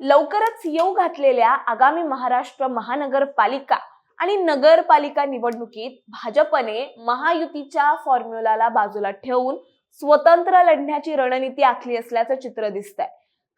लवकरच येऊ घातलेल्या आगामी महाराष्ट्र महानगरपालिका आणि नगरपालिका निवडणुकीत भाजपने महायुतीच्या फॉर्म्युलाला बाजूला ठेवून स्वतंत्र लढण्याची रणनीती आखली असल्याचं चित्र दिसतंय.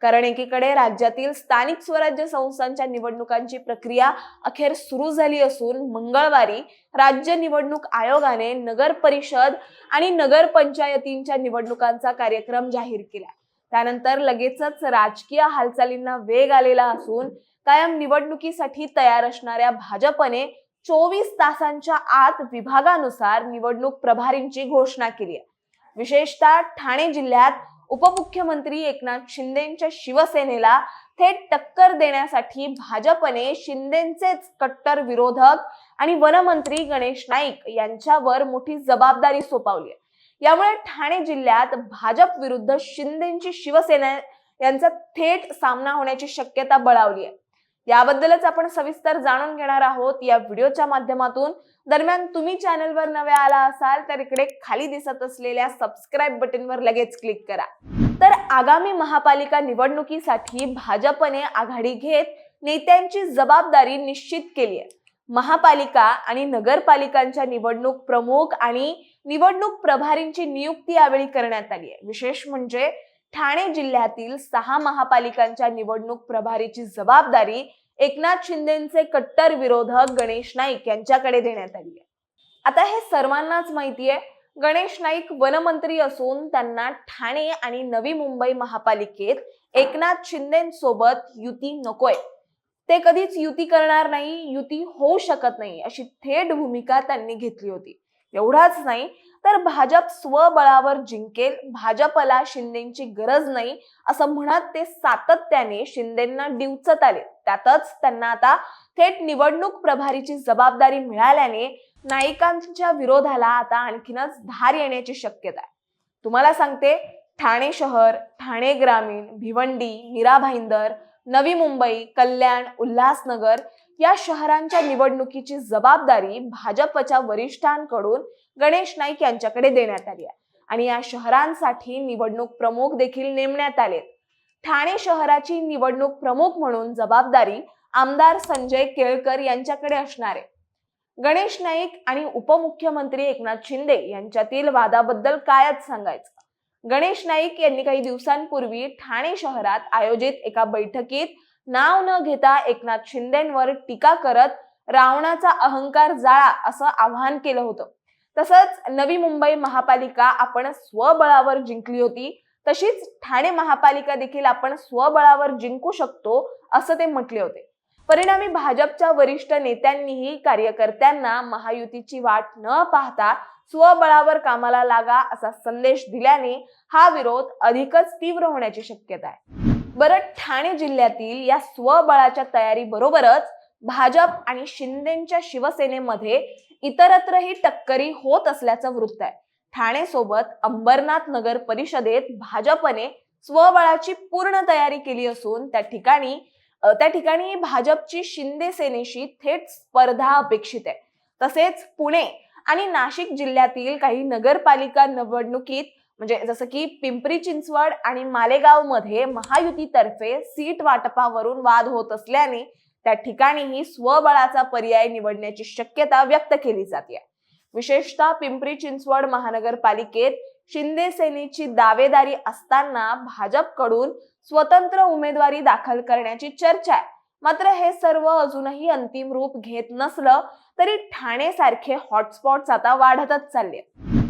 कारण एकीकडे राज्यातील स्थानिक स्वराज्य संस्थांच्या निवडणुकांची प्रक्रिया अखेर सुरू झाली असून मंगळवारी राज्य निवडणूक आयोगाने नगर परिषद आणि नगरपंचायतींच्या निवडणुकांचा कार्यक्रम जाहीर केला. त्यानंतर लगेचच राजकीय हालचालींना वेग आलेला असून कायम निवडणुकीसाठी तयार असणाऱ्या भाजपने चोवीस तासांच्या आत विभागानुसार निवडणूक प्रभारींची घोषणा केली आहे. विशेषतः ठाणे जिल्ह्यात उपमुख्यमंत्री एकनाथ शिंदेच्या शिवसेनेला थेट टक्कर देण्यासाठी भाजपने शिंदेचेच कट्टर विरोधक आणि वनमंत्री गणेश नाईक यांच्यावर मोठी जबाबदारी सोपवली आहे. यामुळे ठाणे जिल्ह्यात भाजप विरुद्ध शिंदेची शिवसेना यांचा थेट सामना होण्याची शक्यता बळावली आहे. याबद्दलच आपण सविस्तर जाणून घेणार आहोत. या व्हिडिओच्या माध्यमातून दरम्यान तुम्ही चॅनलवर नवे आला असाल तर इकडे खाली दिसत असलेल्या सबस्क्राईब बटनवर लगेच क्लिक करा. तर आगामी महापालिका निवडणुकीसाठी भाजपने आघाडी घेत नेत्यांची जबाबदारी निश्चित केली आहे. महापालिका आणि नगरपालिकांच्या निवडणूक प्रमुख आणि निवडणूक प्रभारींची नियुक्ती यावेळी करण्यात आली आहे. विशेष म्हणजे ठाणे जिल्ह्यातील सहा महापालिकांच्या निवडणूक प्रभारीची जबाबदारी एकनाथ शिंदेचे कट्टर विरोधक गणेश नाईक यांच्याकडे देण्यात आली आहे. आता हे सर्वांनाच माहिती आहे गणेश नाईक वनमंत्री असून त्यांना ठाणे आणि नवी मुंबई महापालिकेत एकनाथ शिंदेसोबत युती नकोय. ते कधीच युती करणार नाही युती होऊ शकत नाही अशी थेट भूमिका त्यांनी घेतली होती. एवढाच नाही तर भाजप स्वबळावर जिंकेल भाजपला शिंदेची गरज नाही असं म्हणत ते सातत्याने शिंदेना डिवचत आले. त्यातच त्यांना आता थेट निवडणूक प्रभारीची जबाबदारी मिळाल्याने नाईकांच्या विरोधाला आता आणखीनच धार येण्याची शक्यता आहे. तुम्हाला सांगते ठाणे शहर ठाणे ग्रामीण भिवंडी मीरा भाईंदर नवी मुंबई कल्याण उल्हासनगर या शहरांच्या निवडणुकीची जबाबदारी भाजपच्या वरिष्ठांकडून गणेश नाईक यांच्याकडे देण्यात आली आहे. आणि या शहरांसाठी निवडणूक प्रमुख देखील नेमण्यात आले ठाणे शहराची निवडणूक प्रमुख म्हणून जबाबदारी आमदार संजय केळकर यांच्याकडे असणार आहे. गणेश नाईक आणि उपमुख्यमंत्री एकनाथ शिंदे यांच्यातील वादाबद्दल कायच सांगायचं? गणेश नाईक यांनी काही दिवसांपूर्वी ठाणे शहरात आयोजित एका बैठकीत नाव न घेता एकनाथ शिंदेवर टीका करत रावणाचा अहंकार जाळा असं आवाहन केलं होतं. तसंच नवी मुंबई महापालिका आपण स्वबळावर जिंकली होती तशीच ठाणे महापालिका देखील आपण स्वबळावर जिंकू शकतो असं ते म्हटले होते. परिणामी भाजपच्या वरिष्ठ नेत्यांनीही कार्यकर्त्यांना महायुतीची वाट न पाहता स्वबळावर कामाला लागा असा संदेश दिल्याने हा विरोध अधिकच तीव्र होण्याची शक्यता आहे. बरं ठाणे जिल्ह्यातील या स्वबळाच्या तयारी बरोबरच भाजप आणि शिंदेच्या शिवसेनेमध्ये इतरत्रही टक्करी होत असल्याचं वृत्त आहे. ठाणे सोबत अंबरनाथ नगर परिषदेत भाजपने स्वबळाची पूर्ण तयारी केली असून त्या ठिकाणी त्या ठिकाणी भाजपची शिंदे सेनेशी थेट स्पर्धा अपेक्षित आहे. तसेच पुणे आणि नाशिक जिल्ह्यातील काही नगरपालिका निवडणुकीत म्हणजे जसं की पिंपरी चिंचवड आणि मालेगावमध्ये महायुतीतर्फे सीट वाटपावरून वाद होत असल्याने त्या ठिकाणीही स्वबळाचा पर्याय निवडण्याची शक्यता व्यक्त केली जाते. विशेषतः पिंपरी चिंचवड महानगरपालिकेत शिंदे सेनेची दावेदारी असताना भाजपकडून स्वतंत्र उमेदवारी दाखल करण्याची चर्चा आहे. मात्र हे सर्व अजूनही अंतिम रूप घेत नसलं तरी ठाणे सारखे हॉटस्पॉट्स आता वाढतच चालले.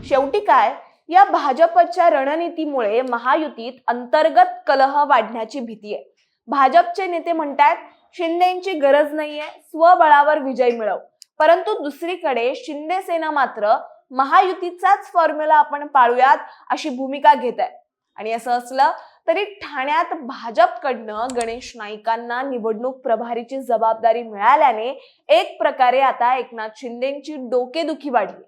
शेवटी काय? या भाजपच्या रणनीतीमुळे महायुतीत अंतर्गत कलह वाढण्याची भीती आहे. भाजपचे नेते म्हणतात शिंदेची गरज नाहीये स्वबळावर विजय मिळव. परंतु दुसरीकडे शिंदे सेना मात्र महायुतीचाच फॉर्म्युला आपण पाळूयात अशी भूमिका घेत आहे. आणि असं असलं तरी ठाण्यात भाजपकडनं गणेश नाईकांना निवडणूक प्रभारीची जबाबदारी मिळाल्याने एक प्रकारे आता एकनाथ शिंदेची डोकेदुखी वाढली.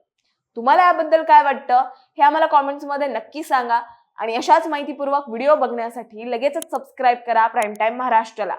तुम्हाला याबद्दल काय वाटतं? हे आम्हाला कॉमेंट्समध्ये नक्की सांगा. आणि अशाच माहितीपूर्वक व्हिडिओ बघण्यासाठी लगेचच सबस्क्राईब करा. प्राईम टाईम महाराष्ट्राला.